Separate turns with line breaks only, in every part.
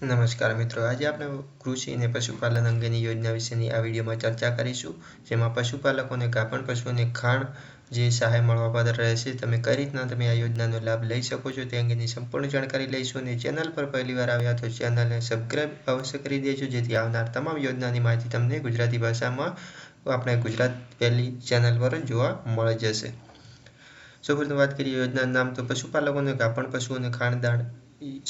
નમસ્કાર મિત્રો, આજે આપણે કૃષિ અને પશુપાલન અંગેની યોજના વિશેની આ વિડીયોમાં ચર્ચા કરીશું, જેમાં પશુપાલકોને ગાભણ પશુઓને ખાણ જે સહાય મળવાપાત્ર રહેશે તમે કઈ રીતના તમે આ યોજનાનો લાભ લઈ શકો છો તે અંગેની સંપૂર્ણ જાણકારી લઈશું અને ચેનલ પર પહેલીવાર આવ્યા તો ચેનલને સબસ્ક્રાઈબ અવશ્ય કરી દેજો, જેથી આવનાર તમામ યોજનાની માહિતી તમને ગુજરાતી ભાષામાં આપણે ગુજરાત પહેલી ચેનલ પર જોવા મળી જશે. સૌપ્રથમ વાત કરીએ યોજનાનું નામ, તો પશુપાલકોને ગાભણ પશુઓને ખાણદાણ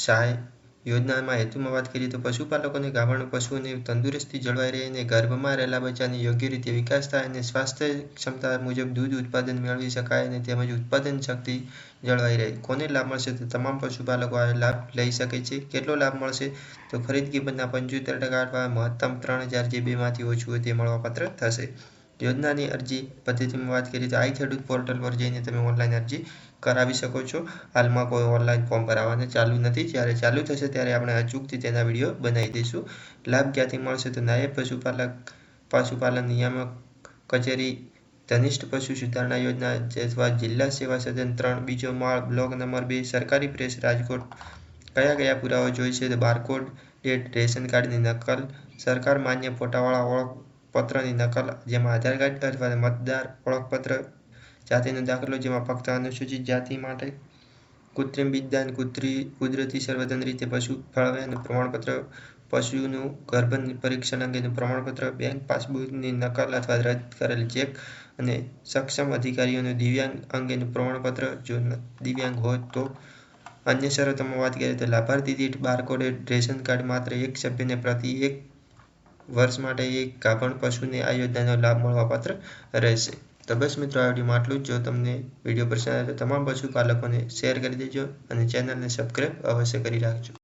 સહાય યોજનામાં હેતુમાં વાત કરીએ તો પશુપાલકોને ગાભણ, પશુઓની તંદુરસ્તી જળવાઈ રહે અને ગર્ભમાં રહેલા બચ્ચાની યોગ્ય રીતે વિકાસ થાય અને સ્વાસ્થ્ય ક્ષમતા મુજબ દૂધ ઉત્પાદન મેળવી શકાય અને તેમજ ઉત્પાદન શક્તિ જળવાઈ રહે. કોને લાભ મળશે તો તમામ પશુપાલકો આ લાભ લઈ શકે છે. કેટલો લાભ મળશે તો ખરીદ કિંમતના પંચોતેર ટકા અથવા મહત્તમ ત્રણ હજાર જે બેમાંથી ઓછું હોય તે મળવાપાત્ર થશે. યોજનાની અરજી પદ્ધતિમાં વાત કરીએ તો આઈ ખેડૂત પોર્ટલ પર જઈને તમે ઓનલાઈન અરજી કરાવી શકો છો. હાલમાં કોઈ ઓનલાઈન ફોર્મ ભરાવાને ચાલુ નથી. જ્યારે ચાલુ થશે ત્યારે આપણે અચૂકથી તેના વીડિયો બનાવી દઈશું. લાભ ક્યાંથી મળશે તો નાયબ પશુપાલક પશુપાલન નિયામક, કચેરી, ધનિષ્ઠ પશુ સુધારણા યોજના અથવા જિલ્લા સેવા સદન ત્રણ, બીજો માળ, બ્લોક નંબર બે, સરકારી પ્રેસ, રાજકોટ. કયા કયા પુરાવા જોઈશે તો બારકોડ, ડેટ, રેશન કાર્ડની નકલ, સરકાર માન્ય ફોટાવાળા ઓળખ પત્રની નકલ, જેમાં આધાર કાર્ડ અથવા મતદાર ઓળખપત્ર, જાતિનો દાખલો, જેમાં ફક્ત અનુસૂચિત જાતિ માટે કૃત્રિમ બીજદાન કુત્રી, કુદરતી સંવર્ધન રીતે પશુ ફાળવ્યાનું પ્રમાણપત્ર પશુનું ગર્ભ પરીક્ષણ અંગેનું પ્રમાણપત્ર, બેંક પાસબુકની નકલ અથવા રદ કરેલ ચેક અને સક્ષમ અધિકારીઓનું દિવ્યાંગ અંગેનું પ્રમાણપત્ર. જો દિવ્યાંગ હોય તો અન્ય શરતોમાં વાત કરીએ તો લાભાર્થી દીઠ બારકોડેડ રેશન કાર્ડ માત્ર એક સભ્યને પ્રતિ એક વર્ષ માટે એક કાપણ પશુને આ યોજનાનો લાભ મળવાપાત્ર રહેશે. તો બસ મિત્રો, આ વિડીયોમાં આટલું જ. જો તમને વીડિયો પસંદ આવે તો તમામ પશુપાલકોને શેર કરી દેજો અને ચેનલને સબસ્ક્રાઈબ અવશ્ય કરી રાખજો.